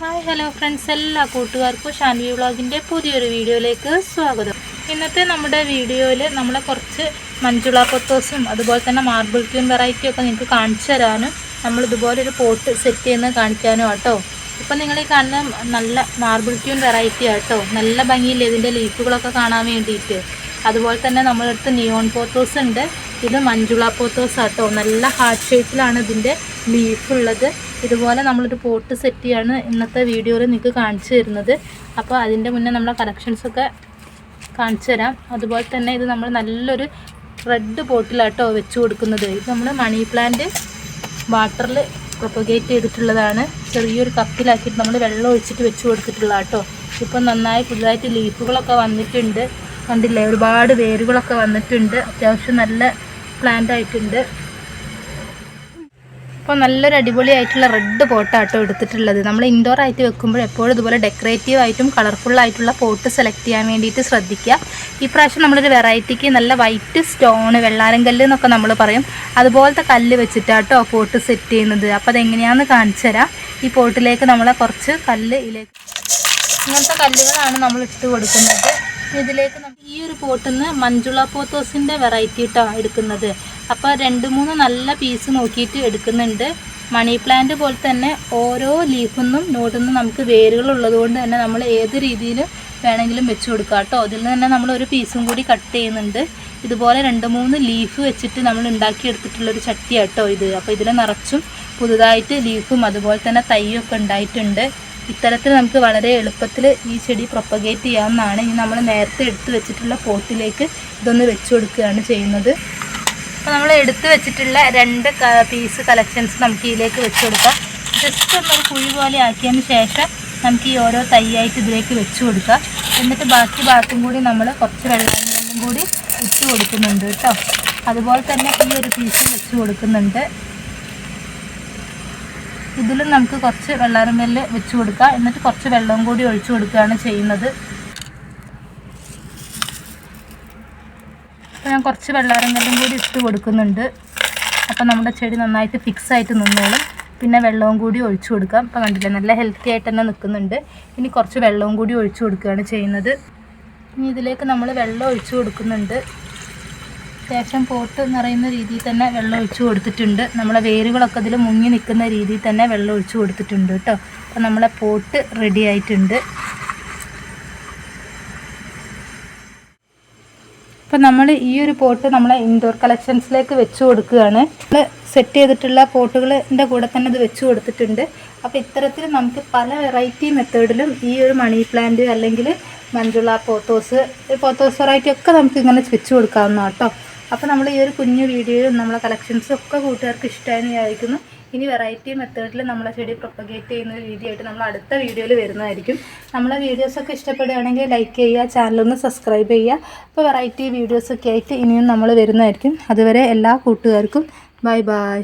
Hi hello friends എല്ലാ കൂട്ടുകാർക്കും ഷാൻവി വ്ളോഗിന്റെ പുതിയൊരു വീഡിയോയിലേക്ക് സ്വാഗതം. ഇന്നത്തെ നമ്മുടെ വീഡിയോയിൽ നമ്മൾ കുറച്ച് മഞ്ജുള പൊത്തോസും അതുപോലെ തന്നെ മാർബിൾ ക്യൂൻ വെറൈറ്റിയൊക്കെ നിങ്ങൾക്ക് കാണിച്ചു തരാനും നമ്മൾ ഇതുപോലെ ഒരു പോട്ട് സെറ്റ് ചെയ്യുന്നത് കാണിക്കാനും ആട്ടോ. ഇപ്പം നിങ്ങൾ ഈ കാണുന്ന നല്ല മാർബിൾ ക്യൂൻ വെറൈറ്റി ആട്ടോ. നല്ല ഭംഗിയില്ല ഇതിന്റെ ലീഫുകളൊക്കെ കാണാൻ വേണ്ടിയിട്ട്. അതുപോലെ തന്നെ നമ്മുടെ അടുത്ത് നിയോൺ പോത്തോസ് ഉണ്ട്. ഇത് മഞ്ജുള പോത്തോസ് ആട്ടോ. നല്ല ഹാർട്ട് ഷേപ്പിലാണ് ഇതിന്റെ ലീഫ് ഉള്ളത്. ഇതുപോലെ നമ്മളൊരു പോട്ട് സെറ്റ് ചെയ്യാണ് ഇന്നത്തെ വീഡിയോയിൽ നിങ്ങൾക്ക് കാണിച്ചു തരുന്നത്. അപ്പോൾ അതിന്റെ മുന്നേ നമ്മളെ കളക്ഷൻസൊക്കെ കാണിച്ചു തരാം. അതുപോലെ തന്നെ ഇത് നമ്മൾ നല്ലൊരു റെഡ് പോട്ടിലാട്ടോ വെച്ച് കൊടുക്കുന്നത്. ഇത് നമ്മൾ മണി പ്ലാന്റ് വാട്ടറിൽ പ്രൊപ്പഗേറ്റ് ചെയ്തിട്ടുള്ളതാണ്. ചെറിയൊരു കപ്പിലാക്കിയിട്ട് നമ്മൾ വെള്ളം ഒഴിച്ചിട്ട് വെച്ച് കൊടുത്തിട്ടുള്ള കേട്ടോ ഇപ്പം നന്നായി പുതുതായിട്ട് ലീഫുകളൊക്കെ വന്നിട്ടുണ്ട്. കണ്ടില്ലേ? ഒരുപാട് വേരുകളൊക്കെ വന്നിട്ടുണ്ട്. അത്യാവശ്യം നല്ല പ്ലാന്റ് ആയിട്ടുണ്ട്. അപ്പോൾ നല്ലൊരു അടിപൊളിയായിട്ടുള്ള റെഡ് പോട്ടാട്ടോ എടുത്തിട്ടുള്ളത്. നമ്മൾ ഇൻഡോർ ആയിട്ട് വെക്കുമ്പോൾ എപ്പോഴും ഇതുപോലെ ഡെക്കറേറ്റീവ് ആയിട്ടും കളർഫുൾ ആയിട്ടുള്ള പോട്ട് സെലക്ട് ചെയ്യാൻ വേണ്ടിയിട്ട് ശ്രദ്ധിക്കുക. ഈ പ്രാവശ്യം നമ്മളൊരു വെറൈറ്റിക്ക് നല്ല വൈറ്റ് സ്റ്റോൺ വെള്ളാരം കല്ല് എന്നൊക്കെ നമ്മൾ പറയും. അതുപോലത്തെ കല്ല് വെച്ചിട്ടാട്ടോ പോട്ട് സെറ്റ് ചെയ്യുന്നത്. അപ്പോൾ അതെങ്ങനെയാണെന്ന് കാണിച്ചു തരാം. ഈ പോട്ടിലേക്ക് നമ്മളെ കുറച്ച് കല്ല് ഇങ്ങനത്തെ കല്ലുകളാണ് നമ്മൾ ഇട്ട് കൊടുക്കുന്നത്. ഇതിലേക്ക് നമുക്ക് ഈ ഒരു പോട്ടിൽ നിന്ന് മഞ്ജുള പോത്തോസിന്റെ വെറൈറ്റി ഇട്ടാണ് എടുക്കുന്നത്. അപ്പോൾ രണ്ട് മൂന്ന് നല്ല പീസ് നോക്കിയിട്ട് എടുക്കുന്നുണ്ട്. മണി പ്ലാന്റ് പോലെ തന്നെ ഓരോ ലീഫിൽ നിന്നും നോട്ടിൽ നിന്നും നമുക്ക് വേരുകൾ ഉള്ളത് കൊണ്ട് തന്നെ നമ്മൾ ഏത് രീതിയിൽ വേണമെങ്കിലും വെച്ച് കൊടുക്കാം കേട്ടോ അതിൽ നിന്ന് തന്നെ നമ്മൾ ഒരു പീസും കൂടി കട്ട് ചെയ്യുന്നുണ്ട്. ഇതുപോലെ രണ്ട് മൂന്ന് ലീഫ് വെച്ചിട്ട് നമ്മൾ ഉണ്ടാക്കിയെടുത്തിട്ടുള്ളൊരു ചട്ടിയാട്ടോ ഇത്. അപ്പോൾ ഇതിൽ നിറച്ചും പുതുതായിട്ട് ലീഫും അതുപോലെ തന്നെ തൈയൊക്കെ ഉണ്ടായിട്ടുണ്ട്. ഇത്തരത്തിൽ നമുക്ക് വളരെ എളുപ്പത്തിൽ ഈ ചെടി പ്രൊപ്പഗേറ്റ് ചെയ്യാവുന്നതാണ്. ഇനി നമ്മൾ നേരത്തെ എടുത്തു വെച്ചിട്ടുള്ള പോട്ടിലേക്ക് ഇതൊന്ന് വെച്ച് കൊടുക്കുകയാണ് ചെയ്യുന്നത്. അപ്പോൾ നമ്മൾ എടുത്തു വെച്ചിട്ടുള്ള രണ്ട് പീസ് കളക്ഷൻസ് നമുക്ക് ഇതിലേക്ക് വെച്ച് കൊടുക്കാം. ജസ്റ്റ് ഒന്നൊരു കുഴി പോലെ ആക്കിയതിന് ശേഷം നമുക്ക് ഈ ഓരോ തൈയായിട്ട് ഇതിലേക്ക് വെച്ച് കൊടുക്കാം. എന്നിട്ട് ബാക്കി ഭാഗത്തും കൂടി നമ്മൾ കുറച്ച് വെള്ളം കൂടി ഇട്ട് കൊടുക്കുന്നുണ്ട് കേട്ടോ. അതുപോലെ തന്നെ ഈ ഒരു പീസ് വെച്ച് കൊടുക്കുന്നുണ്ട്. ഇതിലും നമുക്ക് കുറച്ച് വെള്ളാരമ്പൽ വെച്ച് കൊടുക്കാം. എന്നിട്ട് കുറച്ച് വെള്ളം കൂടി ഒഴിച്ചു കൊടുക്കുകയാണ് ചെയ്യുന്നത്. അപ്പോൾ ഞാൻ കുറച്ച് വെള്ളാരമ്പല്ലും കൂടി ഇട്ട് കൊടുക്കുന്നുണ്ട്. അപ്പോൾ നമ്മുടെ ചെടി നന്നായിട്ട് ഫിക്സ് ആയിട്ട് നിന്നോളും. പിന്നെ വെള്ളവും കൂടി ഒഴിച്ചു കൊടുക്കാം. അപ്പോൾ കണ്ടില്ലേ നല്ല ഹെൽത്തി ആയിട്ട് തന്നെ നിൽക്കുന്നുണ്ട്. ഇനി കുറച്ച് വെള്ളവും കൂടി ഒഴിച്ചു കൊടുക്കുകയാണ് ചെയ്യുന്നത്. ഇനി ഇതിലേക്ക് നമ്മൾ വെള്ളം ഒഴിച്ചു കൊടുക്കുന്നുണ്ട്. അത്യാവശ്യം പോട്ട് നിറയുന്ന രീതിയിൽ തന്നെ വെള്ളം ഒഴിച്ചു കൊടുത്തിട്ടുണ്ട്. നമ്മളെ വേരുകളൊക്കെ ഇതിൽ മുങ്ങി നിൽക്കുന്ന രീതിയിൽ തന്നെ വെള്ളം ഒഴിച്ചു കൊടുത്തിട്ടുണ്ട് കേട്ടോ. അപ്പോൾ നമ്മളെ പോട്ട് റെഡി ആയിട്ടുണ്ട്. അപ്പോൾ നമ്മൾ ഈ ഒരു പോട്ട് നമ്മളെ ഇൻഡോർ കളക്ഷൻസിലേക്ക് വെച്ച് കൊടുക്കുകയാണ്. നമ്മൾ സെറ്റ് ചെയ്തിട്ടുള്ള പോട്ടുകളിന്റെ കൂടെ തന്നെ ഇത് വെച്ച് കൊടുത്തിട്ടുണ്ട്. അപ്പോൾ ഇത്തരത്തിൽ നമുക്ക് പല വെറൈറ്റി മെത്തേഡിലും ഈ ഒരു മണി പ്ലാന്റ് അല്ലെങ്കിൽ മഞ്ജുള പോത്തോസ് പോത്തോസ് വെറൈറ്റി ഒക്കെ നമുക്ക് ഇങ്ങനെ വെച്ച് കൊടുക്കാവുന്ന കേട്ടോ. അപ്പോൾ നമ്മൾ ഈ ഒരു കുഞ്ഞു വീഡിയോയും നമ്മളെ കളക്ഷൻസും ഒക്കെ കൂട്ടുകാർക്ക് ഇഷ്ടമായെന്ന് വിചാരിക്കുന്നു. ഇനി വെറൈറ്റി മെത്തേഡിൽ നമ്മളെ ചെടി പ്രൊപ്പഗേറ്റ് ചെയ്യുന്ന രീതിയായിട്ട് നമ്മൾ അടുത്ത വീഡിയോയിൽ വരുന്നതായിരിക്കും. നമ്മളെ വീഡിയോസൊക്കെ ഇഷ്ടപ്പെടുകയാണെങ്കിൽ ലൈക്ക് ചെയ്യുക ചാനലൊന്ന് സബ്സ്ക്രൈബ് ചെയ്യുക. അപ്പോൾ വെറൈറ്റി വീഡിയോസൊക്കെ ആയിട്ട് ഇനിയും നമ്മൾ വരുന്നതായിരിക്കും. അതുവരെ എല്ലാ കൂട്ടുകാർക്കും ബൈ ബൈ